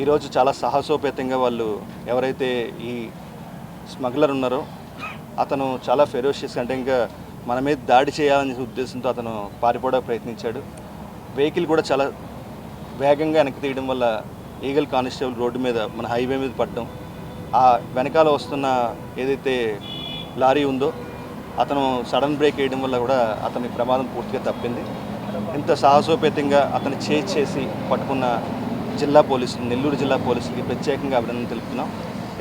ఈరోజు చాలా సాహసోపేతంగా వాళ్ళు ఎవరైతే ఈ స్మగ్లర్ ఉన్నారో అతను చాలా ఫెరోషియస్ అంటే ఇంకా మన మీద దాడి చేయాలనే ఉద్దేశంతో అతను పారిపోవడానికి ప్రయత్నించాడు. వెహికల్ కూడా చాలా వేగంగా వెనక్కి తీయడం వల్ల ఈగల్ కానిస్టేబుల్ రోడ్డు మీద మన హైవే మీద పడడం ఆ వెనకాల వస్తున్న ఏదైతే లారీ ఉందో అతను సడన్ బ్రేక్ వేయడం వల్ల కూడా అతని ప్రమాదం పూర్తిగా తప్పింది. ఇంత సాహసోపేతంగా అతను చేజ్ చేసి పట్టుకున్న జిల్లా పోలీసులు నెల్లూరు జిల్లా పోలీసులకి ప్రత్యేకంగా అభినందన తెలుపుతున్నాం.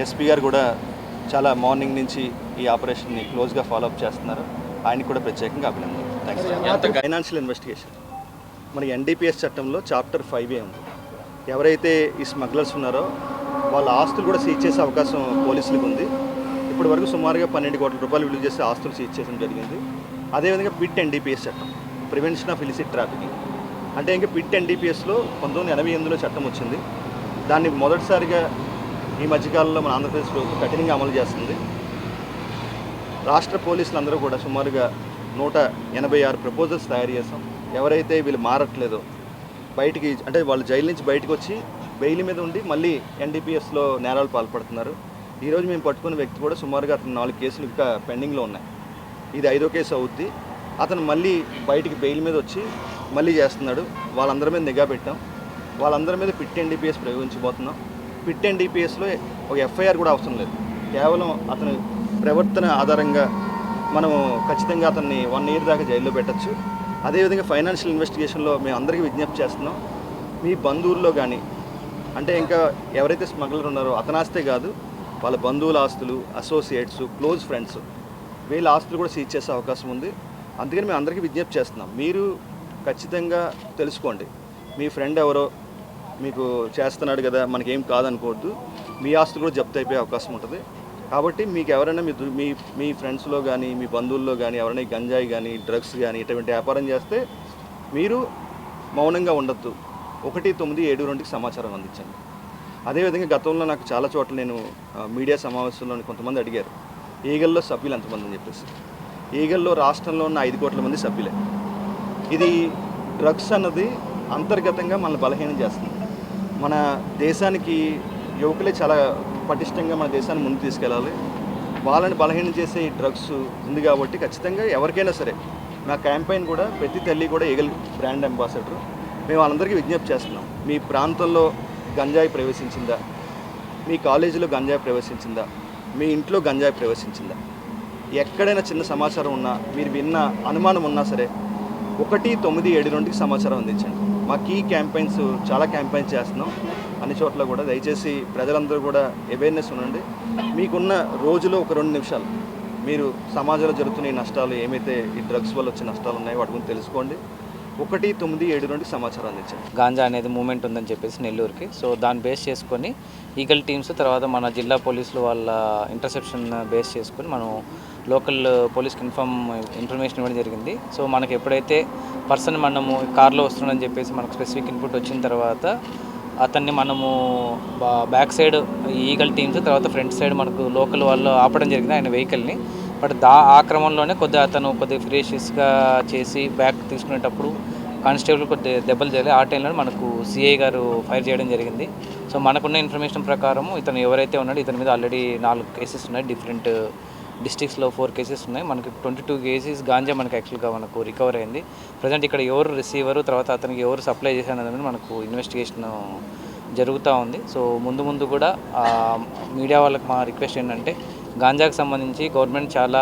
ఎస్పీ గారు కూడా చాలా మార్నింగ్ నుంచి ఈ ఆపరేషన్ని క్లోజ్గా ఫాలోఅప్ చేస్తున్నారు. ఆయనకి కూడా ప్రత్యేకంగా అభినందన థ్యాంక్స్ ఫైనాన్షియల్ ఇన్వెస్టిగేషన్ మన ఎన్డీపీఎస్ చట్టంలో చాప్టర్ ఫైవ్ ఏ ఉంది. ఎవరైతే ఈ స్మగ్లర్స్ ఉన్నారో వాళ్ళ ఆస్తులు కూడా సీజ్ చేసే అవకాశం పోలీసులకు ఉంది. ఇప్పటి వరకు సుమారుగా పన్నెండు కోట్ల రూపాయలు విలువ చేసే ఆస్తులు సీజ్ చేయడం జరిగింది. అదేవిధంగా పిట్ ఎన్డీపీఎస్ చట్టం ప్రివెన్షన్ ఆఫ్ ఇలిసిట్ ట్రాఫికింగ్. అంటే ఇంకా పిట్ ఎన్డీపీఎస్లో పంతొమ్మిది ఎనభై ఎనిమిదిలో చట్టం వచ్చింది. దాన్ని మొదటిసారిగా ఈ మధ్యకాలంలో మన ఆంధ్రప్రదేశ్ ప్రభుత్వం కఠినంగా అమలు చేస్తుంది. రాష్ట్ర పోలీసులు అందరూ కూడా సుమారుగా నూట ఎనభై ఆరు ప్రపోజల్స్ తయారు చేసాం ఎవరైతే వీళ్ళు మారట్లేదో బయటికి అంటే వాళ్ళు జైలు నుంచి బయటకు వచ్చి బెయిల్ మీద ఉండి మళ్ళీ ఎన్డీపీఎస్లో నేరాలు పాల్పడుతున్నారు. ఈరోజు మేము పట్టుకున్న వ్యక్తి కూడా సుమారుగా అతను నాలుగు కేసులు ఇంకా పెండింగ్లో ఉన్నాయి. ఇది ఐదో కేసు అవుద్ది. అతను మళ్ళీ బయటికి బెయిల్ మీద వచ్చి మళ్ళీ చేస్తున్నాడు. వాళ్ళందరి మీద నిఘా పెట్టాం. వాళ్ళందరి మీద పిట్ ఎన్డీపీఎస్ ప్రయోగించబోతున్నాం. పిట్ ఎన్డీపీఎస్లో ఒక ఎఫ్ఐఆర్ కూడా అవసరం లేదు. కేవలం అతని ప్రవర్తన ఆధారంగా మనము ఖచ్చితంగా అతన్ని వన్ ఇయర్ దాకా జైల్లో పెట్టచ్చు. అదేవిధంగా ఫైనాన్షియల్ ఇన్వెస్టిగేషన్లో మేము అందరికీ విజ్ఞప్తి చేస్తున్నాం. మీ బంధువుల్లో కానీ అంటే ఇంకా ఎవరైతే స్మగ్లర్ ఉన్నారో అతని ఆస్తే కాదు వాళ్ళ బంధువుల ఆస్తులు అసోసియేట్స్ క్లోజ్ ఫ్రెండ్స్ వీళ్ళ ఆస్తులు కూడా సీజ్ చేసే అవకాశం ఉంది. అందుకని మేము అందరికీ విజ్ఞప్తి చేస్తున్నాం. మీరు ఖచ్చితంగా తెలుసుకోండి. మీ ఫ్రెండ్ ఎవరో మీకు చేస్తున్నాడు కదా మనకేం కాదనుకోవద్దు. మీ ఆస్తులు కూడా జప్తు అయిపోయే అవకాశం ఉంటుంది. కాబట్టి మీకు ఎవరైనా మీ దు- మీ మీ ఫ్రెండ్స్లో కానీ మీ బంధువుల్లో కానీ ఎవరైనా గంజాయి కానీ డ్రగ్స్ కానీ ఇటువంటి వ్యాపారం చేస్తే మీరు మౌనంగా ఉండొద్దు. ఒకటి తొమ్మిది ఏడు రెండుకి సమాచారం అందించండి. అదేవిధంగా గతంలో నాకు చాలా చోట్ల నేను మీడియా సమావేశంలో కొంతమంది అడిగారు. ఈగల్లో సభ్యులు ఎంతమంది అని చెప్పేసి. ఈగల్లో రాష్ట్రంలో ఉన్న ఐదు కోట్ల మంది సభ్యులే. ఇది డ్రగ్స్ అన్నది అంతర్గతంగా మనల్ని బలహీనం చేస్తుంది. మన దేశానికి యువకులే చాలా పటిష్టంగా మన దేశాన్ని ముందుకు తీసుకెళ్ళాలి. వాళ్ళని బలహీనం చేసే ఈ డ్రగ్స్ ఉంది కాబట్టి ఖచ్చితంగా ఎవరికైనా సరే నా క్యాంపెయిన్ కూడా ప్రతి తల్లి కూడా ఈగల్ బ్రాండ్ అంబాసిడర్. మేము వాళ్ళందరికీ విజ్ఞప్తి చేస్తున్నాం. మీ ప్రాంతంలో గంజాయి ప్రవేశించిందా? మీ కాలేజీలో గంజాయి ప్రవేశించిందా? మీ ఇంట్లో గంజాయి ప్రవేశించిందా? ఎక్కడైనా చిన్న సమాచారం ఉన్నా మీరు విన్న అనుమానం ఉన్నా సరే ఒకటి తొమ్మిది ఏడు రెండుకి సమాచారం అందించండి. మా కీ క్యాంపెయిన్స్ చాలా క్యాంపెయిన్స్ చేస్తున్నాం. అన్ని చోట్ల కూడా దయచేసి ప్రజలందరూ కూడా అవేర్నెస్ ఉండండి. మీకున్న రోజులో ఒక రెండు నిమిషాలు. మీరు సమాజంలో జరుగుతున్న ఈ నష్టాలు ఏమైతే ఈ డ్రగ్స్ వల్ల వచ్చే నష్టాలు ఉన్నాయో వాటి గురించి తెలుసుకోండి. ఒకటి తొమ్మిది ఏడు నుండి సమాచారం అందించారు గాంజా అనేది మూమెంట్ ఉందని చెప్పేసి నెల్లూరుకి. సో దాన్ని బేస్ చేసుకొని ఈగల్ టీమ్స్ తర్వాత మన జిల్లా పోలీసులు వాళ్ళ ఇంటర్సెప్షన్ బేస్ చేసుకొని మనం లోకల్ పోలీస్కి ఇన్ఫామ్ ఇన్ఫర్మేషన్ ఇవ్వడం జరిగింది. సో మనకి ఎప్పుడైతే పర్సన్ మనము కార్లో వస్తుందని చెప్పేసి మనకు స్పెసిఫిక్ ఇన్పుట్ వచ్చిన తర్వాత అతన్ని మనము బా- బ్యాక్ సైడ్ ఈగల్ టీమ్స్ తర్వాత ఫ్రంట్ సైడ్ మనకు లోకల్ వాళ్ళు ఆపడం జరిగింది ఆయన వెహికల్ని. బట్ దా ఆ క్రమంలోనే కొద్దిగా అతను కొద్దిగా ఫ్రేషియస్గా చేసి బ్యాక్ తీసుకునేటప్పుడు కానిస్టేబుల్ కొద్ది దెబ్బలు జరిగి ఆ టైంలో మనకు సిఐ గారు ఫైర్ చేయడం జరిగింది. సో మనకున్న ఇన్ఫర్మేషన్ ప్రకారం ఇతను ఎవరైతే ఉన్నాడో ఇతని మీద ఆల్రెడీ నాలుగు కేసెస్ ఉన్నాయి. డిఫరెంట్ డిస్టిక్స్లో ఫోర్ కేసెస్ ఉన్నాయి. మనకి ట్వంటీ టూ కేసెస్ గాంజా మనకి యాక్చువల్గా మనకు రికవర్ అయింది. ప్రజెంట్ ఇక్కడ ఎవరు రిసీవర్ తర్వాత అతనికి ఎవరు సప్లై చేశాను అనేది మనకు ఇన్వెస్టిగేషన్ జరుగుతూ ఉంది. సో ముందు ముందు కూడా మీడియా వాళ్ళకి మా రిక్వెస్ట్ ఏంటంటే గాంజాకు సంబంధించి గవర్నమెంట్ చాలా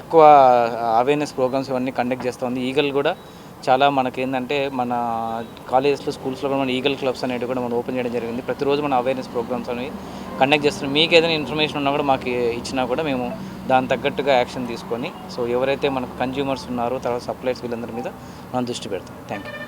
ఎక్కువ అవేర్నెస్ ప్రోగ్రామ్స్ ఇవన్నీ కండక్ట్ చేస్తుంది. ఈగల్ కూడా చాలా మనకి ఏంటంటే మన కాలేజెస్లో స్కూల్స్లో కూడా మన ఈగల్ క్లబ్స్ అనేవి కూడా మనం ఓపెన్ చేయడం జరిగింది. ప్రతిరోజు మన అవేర్నెస్ ప్రోగ్రామ్స్ అనేవి కండక్ట్ చేస్తున్నాం. మీకు ఏదైనా ఇన్ఫర్మేషన్ ఉన్నా కూడా మాకు ఇచ్చినా కూడా మేము దాని తగ్గట్టుగా యాక్షన్ తీసుకొని సో ఎవరైతే మనకు కన్జ్యూమర్స్ ఉన్నారో తర్వాత సప్లైస్ వీళ్ళందరి మీద మనం దృష్టి పెడతాం. Thank you